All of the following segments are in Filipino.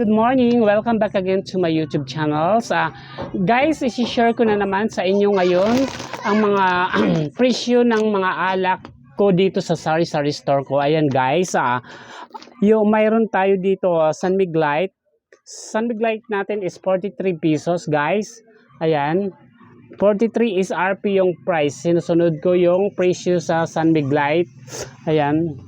Good morning! Welcome back again to my YouTube channels. Ah, guys, isi-share ko na naman sa inyo ngayon ang mga presyo ng mga alak ko dito sa Sari Sari Store ko. Ayan guys, ah, yung mayroon tayo dito ah, San Miglite. San Miglite natin is 43 pesos guys. Ayan. 43 is RP yung price. Sinusunod ko yung presyo sa San Miglite. Ayan.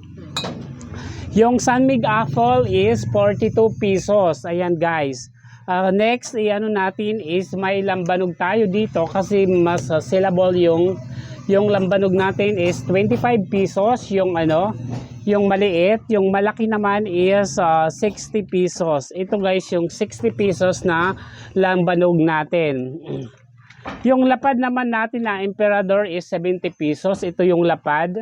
Yung Sunmig Apple is 42 pesos. Ayan guys. Uh, next, i-ano natin is may lambanog tayo dito kasi mas uh, sellable yung yung lambanog natin is 25 pesos. Yung ano yung maliit. Yung malaki naman is uh, 60 pesos. Ito guys yung 60 pesos na lambanog natin. Yung lapad naman natin na emperador is 70 pesos. Ito yung lapad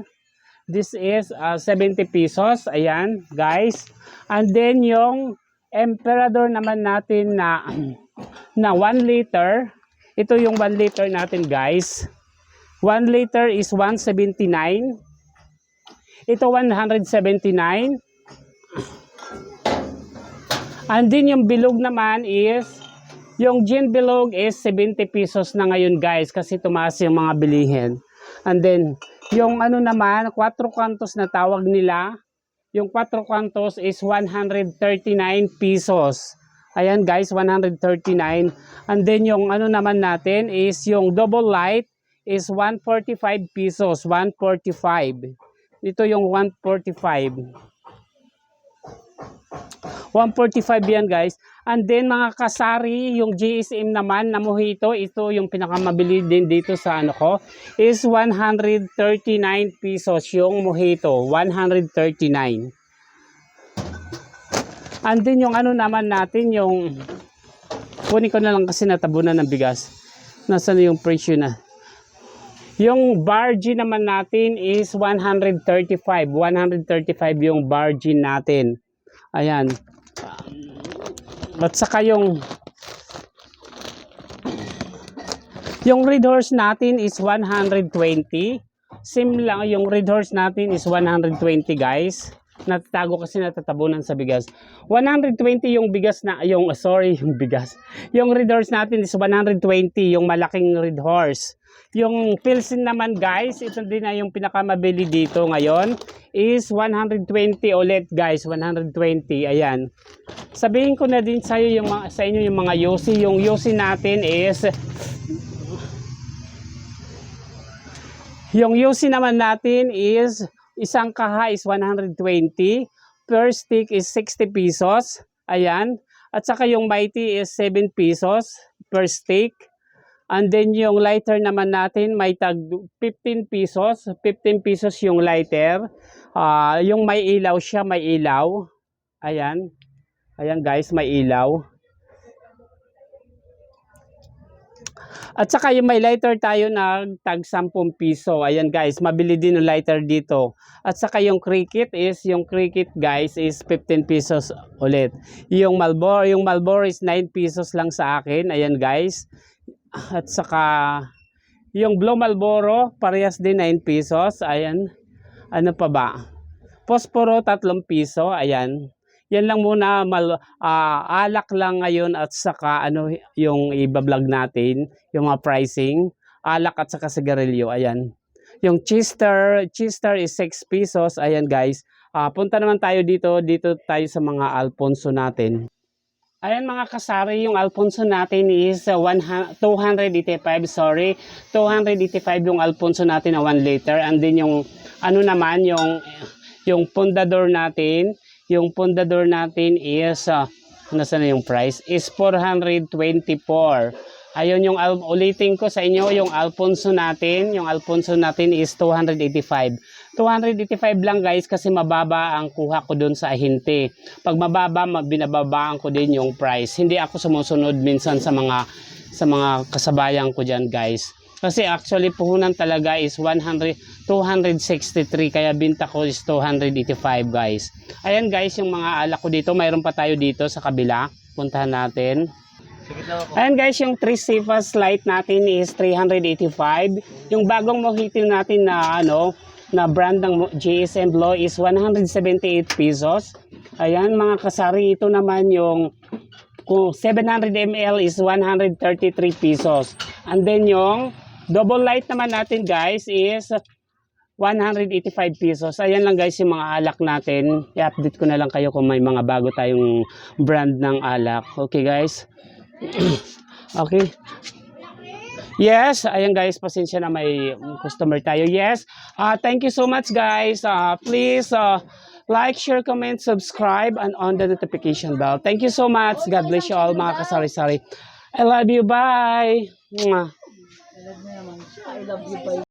This is uh, 70 pesos. Ayan, guys. And then yung Emperador naman natin na na 1 liter. Ito yung 1 liter natin, guys. 1 liter is 179. Ito 179. And then yung bilog naman is yung gin bilog is 70 pesos na ngayon, guys, kasi tumaas yung mga bilihin. And then yung ano naman, 4 kantos na tawag nila, yung 4 kantos is 139 pesos. Ayan guys, 139. And then yung ano naman natin is yung double light is 145 pesos, 145. Ito yung 145. 145 yan guys. And then mga kasari, yung GSM naman na mojito, ito yung pinakamabili din dito sa ano ko, is 139 pesos yung mojito. 139. And then yung ano naman natin, yung kunin ko na lang kasi natabunan ng bigas. Nasaan na yung presyo na? Yung bargin naman natin is 135. 135 yung bargin natin. Ayan. At saka yung yung red horse natin is 120. Sim lang yung red horse natin is 120 guys. Natatago kasi natatabunan sa bigas. 120 yung bigas na yung sorry yung bigas. Yung red horse natin is 120 yung malaking red horse. Yung Pilsen naman guys, ito din na yung pinakamabili dito ngayon is 120 ulit guys, 120. Ayan. Sabihin ko na din sa iyo yung mga, sa inyo yung mga yosi. Yung yosi natin is Yung yosi naman natin is isang kaha is 120, per stick is 60 pesos. Ayan. At saka yung mighty is 7 pesos per stick. And then yung lighter naman natin may tag 15 pesos. 15 pesos yung lighter. Ah, yung may ilaw siya, may ilaw. Ayan. Ayan guys, may ilaw. At saka yung may lighter tayo na tag 10 piso. Ayan guys, mabili din yung lighter dito. At saka yung cricket is, yung cricket guys is 15 pesos ulit. Yung Malboro, yung Malboro is 9 pesos lang sa akin. Ayan guys. At saka yung Blue Malboro, parehas din 9 pesos. Ayan. Ano pa ba? Posporo, 3 piso. Ayan. Yan lang muna, mal, ah, alak lang ngayon at saka ano yung iba-vlog natin, yung mga pricing, alak at saka sigarilyo, ayan. Yung Chester, Chester is 6 pesos, ayan guys. Ah, punta naman tayo dito, dito tayo sa mga Alfonso natin. Ayan mga kasari, yung Alfonso natin is uh, 100 285, sorry. 285 yung Alfonso natin na 1 liter. And then yung ano naman, yung yung pundador natin, yung pundador natin is, uh, nasa na yung price, is 424. Ayun yung ulitin ko sa inyo, yung Alfonso natin, yung Alfonso natin is 285. 285 lang guys kasi mababa ang kuha ko doon sa ahinte. Pag mababa, ma- binababaan ko din yung price. Hindi ako sumusunod minsan sa mga sa mga kasabayan ko diyan guys. Kasi actually puhunan talaga is 100 263 kaya binta ko is 285 guys. Ayan guys yung mga alak ko dito, mayroon pa tayo dito sa kabila. Puntahan natin. Ayan guys, yung 3 Sifas light natin is 385. Yung bagong mojito natin na ano, na brand ng GSM Blow is 178 pesos. Ayan mga kasari, ito naman yung kung 700 ml is 133 pesos. And then yung double light naman natin guys is 185 pesos. Ayan lang guys yung mga alak natin. I-update ko na lang kayo kung may mga bago tayong brand ng alak. Okay guys? Okay. Yes, ayan guys, pasensya na may customer tayo. Yes, uh, thank you so much guys. Uh, please uh, like, share, comment, subscribe, and on the notification bell. Thank you so much. God bless you all mga kasari-sari. I love you. Bye. Mwah. I love you pa